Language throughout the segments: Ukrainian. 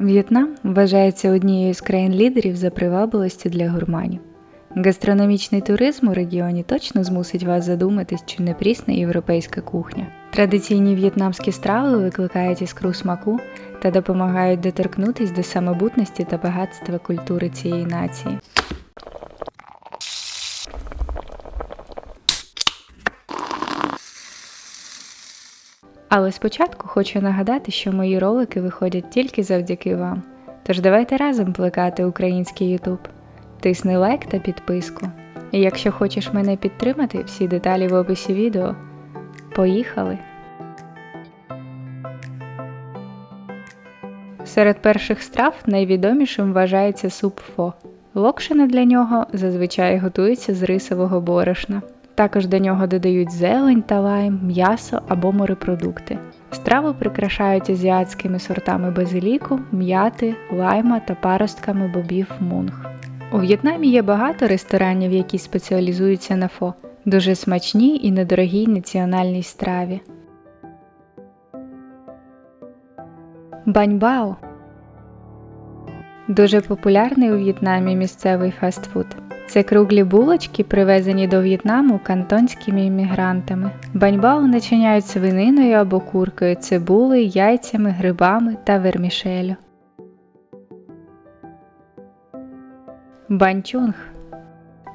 В'єтнам вважається однією з країн-лідерів за привабливості для гурманів. Гастрономічний туризм у регіоні точно змусить вас задуматись, чи не прісна європейська кухня. Традиційні в'єтнамські страви викликають іскру смаку та допомагають доторкнутись до самобутності та багатства культури цієї нації. Але спочатку хочу нагадати, що мої ролики виходять тільки завдяки вам. Тож давайте разом плекати український Ютуб. Тисни лайк та підписку. І якщо хочеш мене підтримати, всі деталі в описі відео. Поїхали! Серед перших страв найвідомішим вважається суп фо. Локшина для нього зазвичай готується з рисового борошна. Також до нього додають зелень та лайм, м'ясо або морепродукти. Страву прикрашають азіатськими сортами базиліку, м'яти, лайма та паростками бобів мунг. У В'єтнамі є багато ресторанів, які спеціалізуються на фо, дуже смачній і недорогій національній страві. Баньбао Дуже популярний у В'єтнамі місцевий фастфуд. Це круглі булочки, привезені до В'єтнаму кантонськими іммігрантами. Баньбао начиняють свининою або куркою, цибулею, яйцями, грибами та вермішелю. Банчунг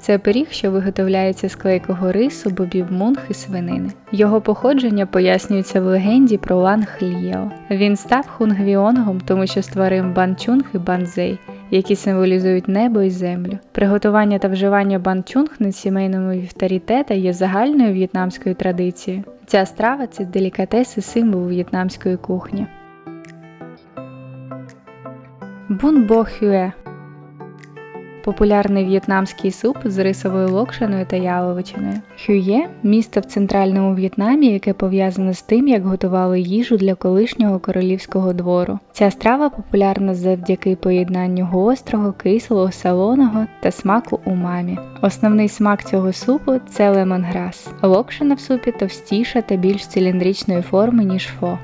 це пиріг, що виготовляється з клейкого рису, бобів мунг і свинини. Його походження пояснюється в легенді про Ланг Лієо. Він став хунгвіонгом, тому що створив банчунг і банзей, які символізують небо і землю. Приготування та вживання банчунг на сімейному вівтарі тета є загальною в'єтнамською традицією. Ця страва це делікатес і символ в'єтнамської кухні. Бун бо хюе популярний в'єтнамський суп з рисовою локшиною та яловичиною. Хює місто в центральному В'єтнамі, яке пов'язане з тим, як готували їжу для колишнього королівського двору. Ця страва популярна завдяки поєднанню гострого, кислого, солоного та смаку умамі. Основний смак цього супу це лемонграс. Локшина в супі товстіша та більш циліндричної форми, ніж фо.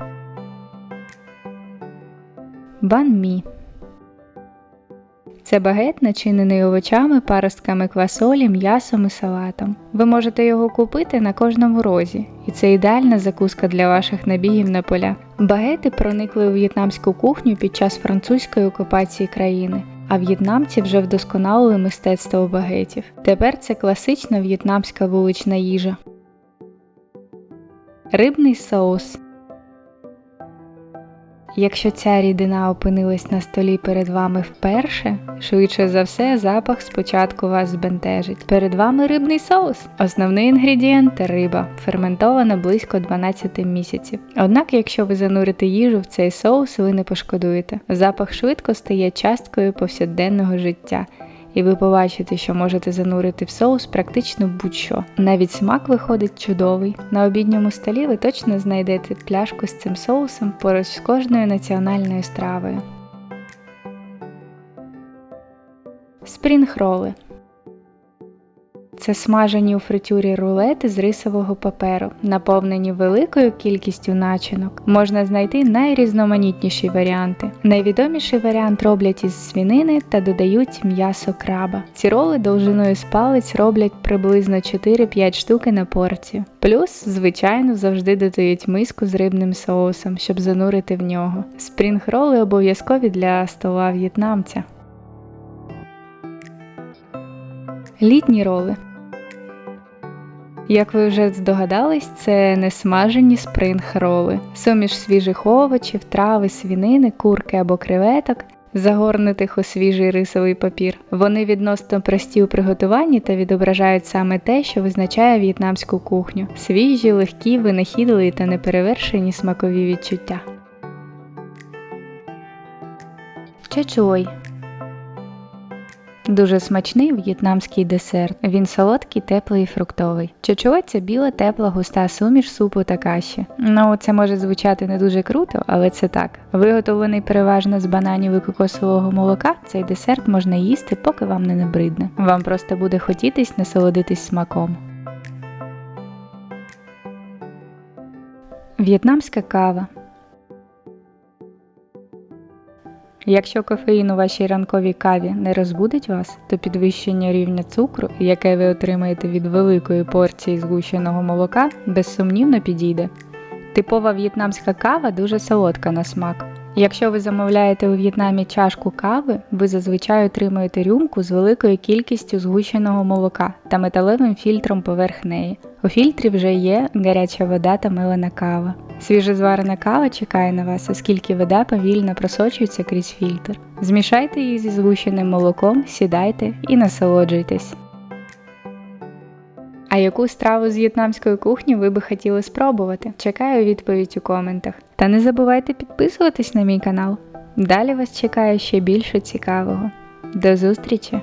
Бан-мі це багет, начинений овочами, паростками квасолі, м'ясом і салатом. Ви можете його купити на кожному розі, і це ідеальна закуска для ваших набігів на поля. Багети проникли у в'єтнамську кухню під час французької окупації країни, а в'єтнамці вже вдосконалили мистецтво багетів. Тепер це класична в'єтнамська вулична їжа. Рибний соус Якщо ця рідина опинилась на столі перед вами вперше, швидше за все, запах спочатку вас збентежить. Перед вами рибний соус. Основний інгредієнт риба, ферментована близько 12 місяців. Однак, якщо ви занурите їжу в цей соус, ви не пошкодуєте. Запах швидко стає часткою повсякденного життя і ви побачите, що можете занурити в соус практично будь-що. Навіть смак виходить чудовий. На обідньому столі ви точно знайдете пляшку з цим соусом поруч з кожною національною стравою. Спрінг-роли це смажені у фритюрі рулети з рисового паперу, наповнені великою кількістю начинок. Можна знайти найрізноманітніші варіанти. Найвідоміший варіант роблять із свінини та додають м'ясо краба. Ці роли довжиною з палець роблять приблизно 4-5 штуки на порцію. Плюс, звичайно, завжди додають миску з рибним соусом, щоб занурити в нього. Спрінг-роли обов'язкові для стола в'єтнамця. Літні роли як ви вже здогадались, це не смажені спринг-роли, суміш свіжих овочів, трави, свінини, курки або креветок, загорнутих у свіжий рисовий папір. Вони відносно прості у приготуванні та відображають саме те, що визначає в'єтнамську кухню: свіжі, легкі, винахідливі та неперевершені смакові відчуття. Чачуй Дуже смачний в'єтнамський десерт. Він солодкий, теплий і фруктовий. Чочо це біла, тепла, густа суміш супу та каші. Ну, це може звучати не дуже круто, але це так. Виготовлений переважно з бананів і кокосового молока, цей десерт можна їсти, поки вам не набридне. Вам просто буде хотітись насолодитись смаком. В'єтнамська кава Якщо кофеїн у вашій ранковій каві не розбудить вас, то підвищення рівня цукру, яке ви отримаєте від великої порції згущеного молока, безсумнівно підійде. Типова в'єтнамська кава дуже солодка на смак. Якщо ви замовляєте у В'єтнамі чашку кави, ви зазвичай отримуєте рюмку з великою кількістю згущеного молока та металевим фільтром поверх неї. У фільтрі вже є гаряча вода та мелена кава. Свіжезварена кава чекає на вас, оскільки вода повільно просочується крізь фільтр. Змішайте її зі згущеним молоком, сідайте і насолоджуйтесь. А яку страву з в'єтнамської кухні ви би хотіли спробувати? Чекаю відповідь у коментах. Та не забувайте підписуватись на мій канал. Далі вас чекає ще більше цікавого. До зустрічі!